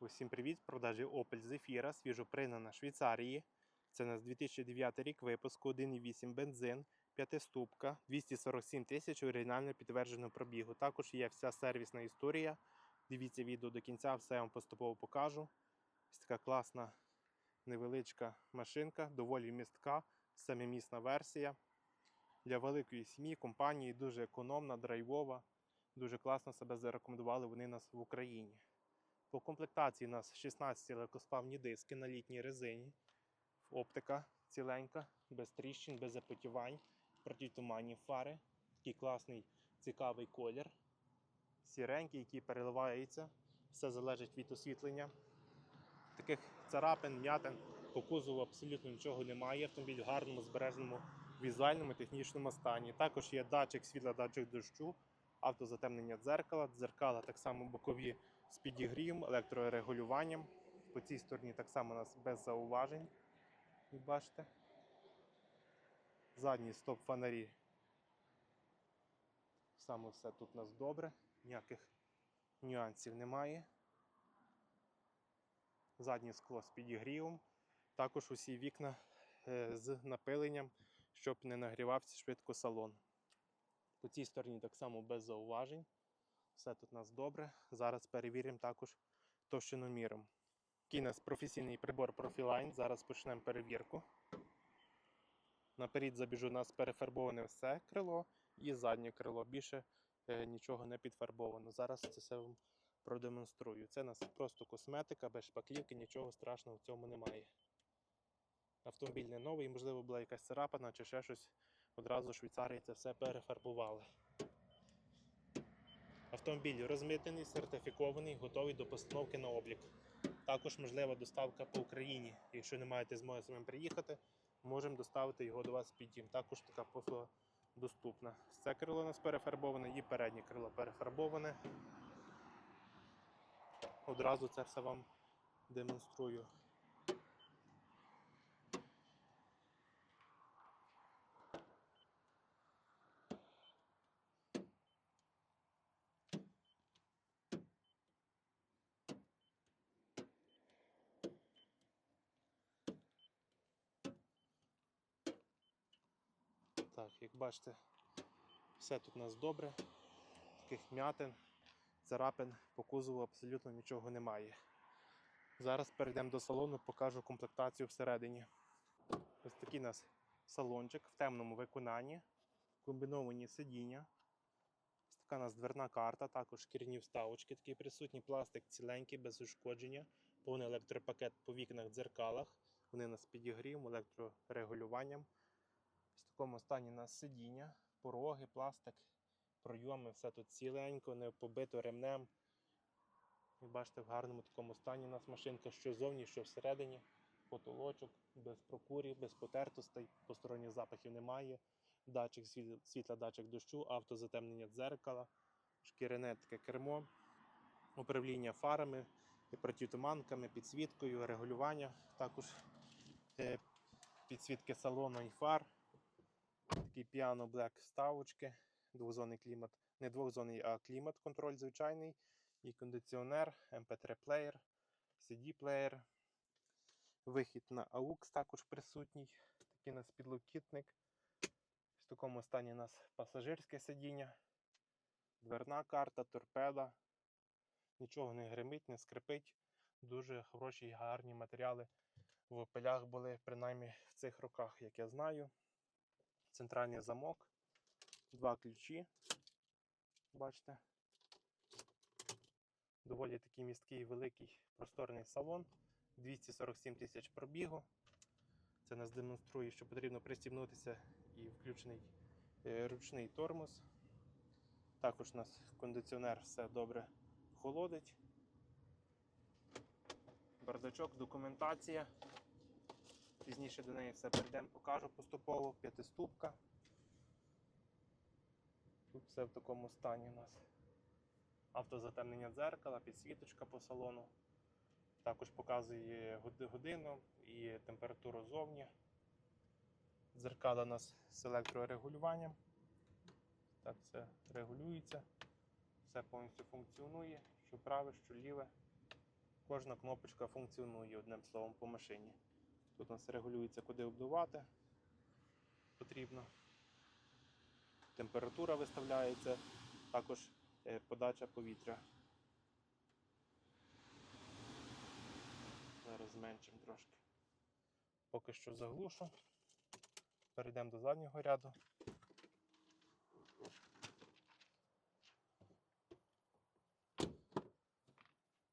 Усім привіт! В продажі Opel Zafira, свіжопригнана Швейцарії. Це у нас 2009 рік випуску, 1,8 бензин, п'ятиступка, 247 тисяч оригінально підтвердженого пробігу. Також є вся сервісна історія. Дивіться відео до кінця, все я вам поступово покажу. Ось така класна невеличка машинка, доволі містка, семимісна версія. Для великої сім'ї, компанії дуже економна, драйвова. Дуже класно себе зарекомендували вони нас в Україні. По комплектації у нас 16 легкосплавні диски на літній резині. Оптика ціленька, без тріщин, без запотівань, протитуманні фари. Такий класний, цікавий колір. Сіренький, який переливається. Все залежить від освітлення. Таких царапин, м'ятин по кузову абсолютно нічого немає. Автомобіль в гарному, збереженому візуальному технічному стані. Також є датчик світла, датчик дощу, автозатемнення дзеркала, дзеркала так само бокові з підігрівом, електрорегулюванням. По цій стороні так само у нас без зауважень. Як бачите. Задні стоп-фонарі. Саме все тут у нас добре, ніяких нюансів немає. Заднє скло з підігрівом. Також усі вікна е, з напиленням, щоб не нагрівався швидко салон. По цій стороні так само без зауважень. Все тут у нас добре. Зараз перевіримо також товщиноміром. Такий у нас професійний прибор Profiline. Зараз почнемо перевірку. Наперед забіжу у нас перефарбоване все крило і заднє крило. Більше е, нічого не підфарбовано. Зараз це все вам продемонструю. Це у нас просто косметика, без шпаклівки, нічого страшного в цьому немає. Автомобіль не новий, можливо, була якась царапина чи ще щось. Одразу Швейцарії це все перефарбували. Автомобіль розмитнений, сертифікований, готовий до постановки на облік. Також можлива доставка по Україні. Якщо не маєте змоги самим приїхати, можемо доставити його до вас під дім. Також така послуга доступна. Це крило у нас перефарбоване і переднє крило перефарбоване. Одразу це все вам демонструю. Так, як бачите, все тут у нас добре. Таких м'ятин, царапин по кузову абсолютно нічого немає. Зараз перейдемо до салону, покажу комплектацію всередині. Ось такий у нас салончик в темному виконанні, комбіновані сидіння. Ось така у нас дверна карта, також шкіряні вставочки, такі присутні, пластик ціленький, без ушкодження, повний електропакет по вікнах, дзеркалах. Вони у нас з підігрівом, електрорегулюванням. Такому стані у нас сидіння, пороги, пластик, пройоми, все тут ціленько, не побито ремнем. Ви бачите, в гарному такому стані у нас машинка, що ззовні, що всередині. Потолочок, без прокурів, без потертостей, посторонніх запахів немає. Датчик світла, датчик дощу, автозатемнення дзеркала, шкіряне таке кермо, управління фарами, і протитуманками, підсвіткою, регулювання, також е, підсвітки салону і фар. Такий піано Black вставочки, двозонний клімат, не двохзонний, а клімат контроль звичайний, і кондиціонер, MP3 плеєр, CD плеєр, вихід на AUX також присутній. Такий у нас підлокітник. В такому стані у нас пасажирське сидіння, дверна карта, торпеда. Нічого не гримить, не скрипить. Дуже хороші і гарні матеріали в опелях були, принаймні в цих роках, як я знаю центральний замок, два ключі. Бачите. Доволі такий місткий великий просторний салон. 247 тисяч пробігу. Це нас демонструє, що потрібно пристібнутися і включений е, ручний тормоз. Також у нас кондиціонер все добре холодить. Бардачок, документація. Пізніше до неї все перейдемо, покажу поступово. П'ятиступка. Тут все в такому стані у нас. Автозатемнення дзеркала, підсвіточка по салону. Також показує годину і температуру зовні. Дзеркала у нас з електрорегулюванням. Так, все регулюється. Все повністю функціонує, що праве, що ліве. Кожна кнопочка функціонує одним словом по машині. Тут у нас регулюється, куди обдувати потрібно. Температура виставляється, також е, подача повітря. Зараз зменшимо трошки. Поки що заглушу. Перейдемо до заднього ряду.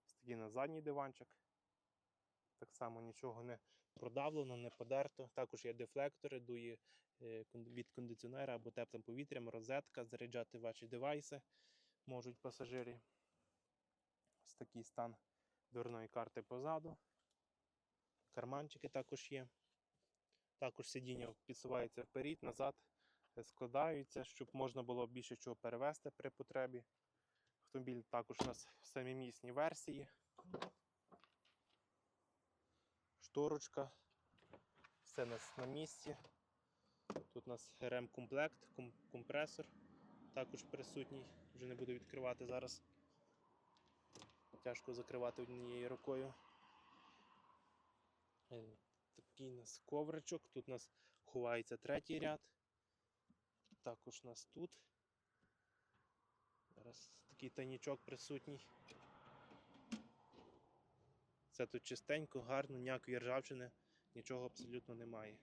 Такий на задній диванчик. Так само нічого не продавлено, не подерто. Також є дефлектори, дує е, від кондиціонера або теплим повітрям, розетка, заряджати ваші девайси можуть пасажирі. Ось такий стан дверної карти позаду. Карманчики також є. Також сидіння підсувається вперед, назад, е, складаються, щоб можна було більше чого перевезти при потребі. Автомобіль також у нас в самімісній версії. Шторочка. Все у нас на місці. Тут у нас ремкомплект, компресор також присутній. Вже не буду відкривати зараз. Тяжко закривати однією рукою. Е, Такий у нас ковричок. Тут у нас ховається третій ряд. Також у нас тут. Зараз такий тайнічок присутній. Все тут чистенько, гарно, ніякої ржавчини, нічого абсолютно немає.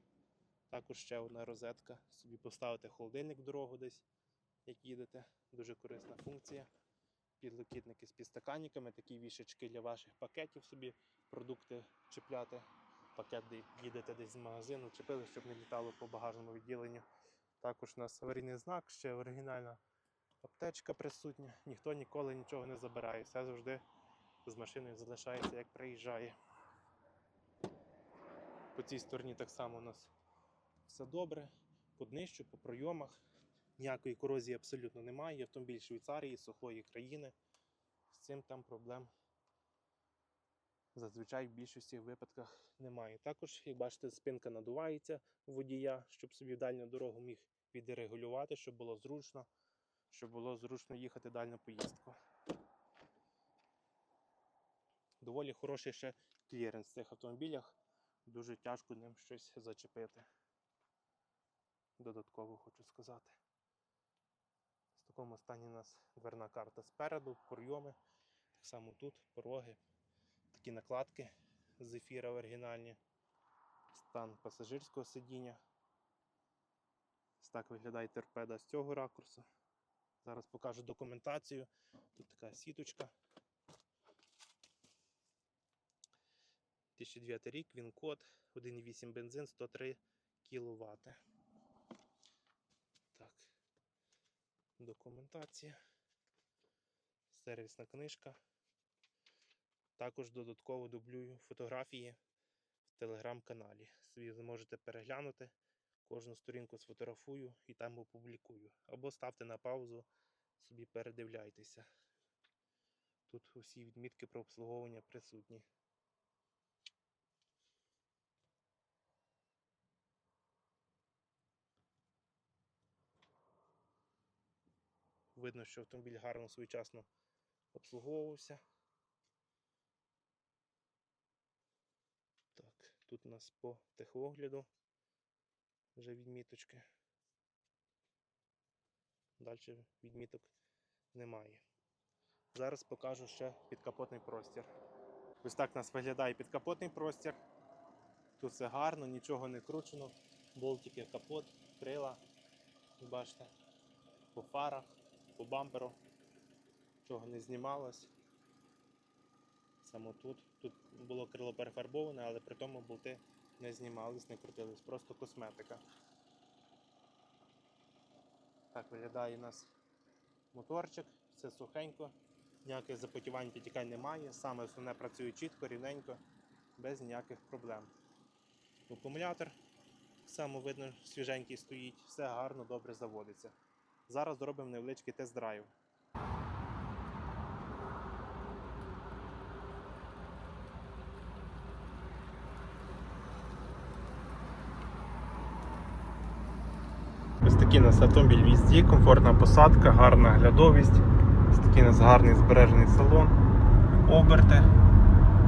Також ще одна розетка. Собі поставити холодильник в дорогу десь, як їдете. Дуже корисна функція. Підлокітники з підстаканниками, такі вішечки для ваших пакетів собі, продукти чіпляти. Пакет де їдете десь з магазину, чіпили, щоб не літало по багажному відділенню. Також у нас аварійний знак, ще оригінальна аптечка присутня. Ніхто ніколи нічого не забирає. Все завжди з машиною залишається, як приїжджає. По цій стороні так само у нас все добре. По днищу, по пройомах. Ніякої корозії абсолютно немає. Автомобіль Швейцарії, сухої країни. З цим там проблем зазвичай в більшості випадках немає. Також, як бачите, спинка надувається водія, щоб собі дальню дорогу міг відрегулювати, щоб було зручно, щоб було зручно їхати дальню поїздку. Доволі хороший ще кліренс в цих автомобілях. Дуже тяжко ним щось зачепити. Додатково хочу сказати. В такому стані у нас дверна карта спереду, пройоми. Так само тут пороги, такі накладки з ефіра оригінальні. Стан пасажирського сидіння. Ось так виглядає торпеда з цього ракурсу. Зараз покажу документацію. Тут така сіточка. 2009 рік, він код, 1,8 бензин, 103 кВт. Так. Документація. Сервісна книжка. Також додатково дублюю фотографії в телеграм-каналі. Собі зможете переглянути. Кожну сторінку сфотографую і там опублікую. Або ставте на паузу, собі передивляйтеся. Тут усі відмітки про обслуговування присутні. Видно, що автомобіль гарно своєчасно обслуговувався. Так, тут у нас по техогляду вже відміточки. Далі відміток немає. Зараз покажу ще підкапотний простір. Ось так у нас виглядає підкапотний простір. Тут все гарно, нічого не кручено. Болтики, капот, крила. Бачите, по фарах, по бамперу. Чого не знімалось. Саме тут. Тут було крило перефарбоване, але при тому болти не знімались, не крутились. Просто косметика. Так виглядає у нас моторчик, все сухенько, ніяких запотівань підтікань немає. Саме основне працює чітко, рівненько, без ніяких проблем. Акумулятор само видно, свіженький стоїть, все гарно, добре заводиться. Зараз зробимо невеличкий тест-драйв. Ось такий у нас автомобіль в їзді, комфортна посадка, гарна глядовість. Ось такий у нас гарний збережений салон, оберти.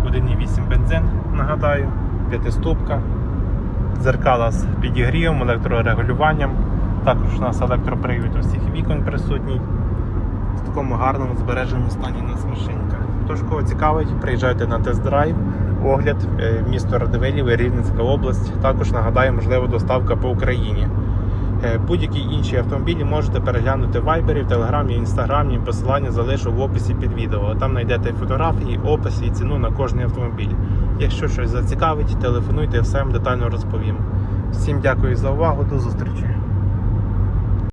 1,8 бензин, нагадаю, п'ятиступка, дзеркала з підігрівом, електрорегулюванням. Також у нас електропривід усіх вікон присутній. В такому гарному збереженому стані у нас машинка. Тож, кого цікавить, приїжджайте на тест-драйв, огляд, е, місто Радивилів, Рівненська область. Також нагадаю, можливо, доставка по Україні. Е, Будь-які інші автомобілі можете переглянути в Вайбері, в Телеграмі, Інстаграмі. Посилання залишу в описі під відео. Там знайдете фотографії, опис і ціну на кожний автомобіль. Якщо щось зацікавить, телефонуйте, все вам детально розповім. Всім дякую за увагу, до зустрічі.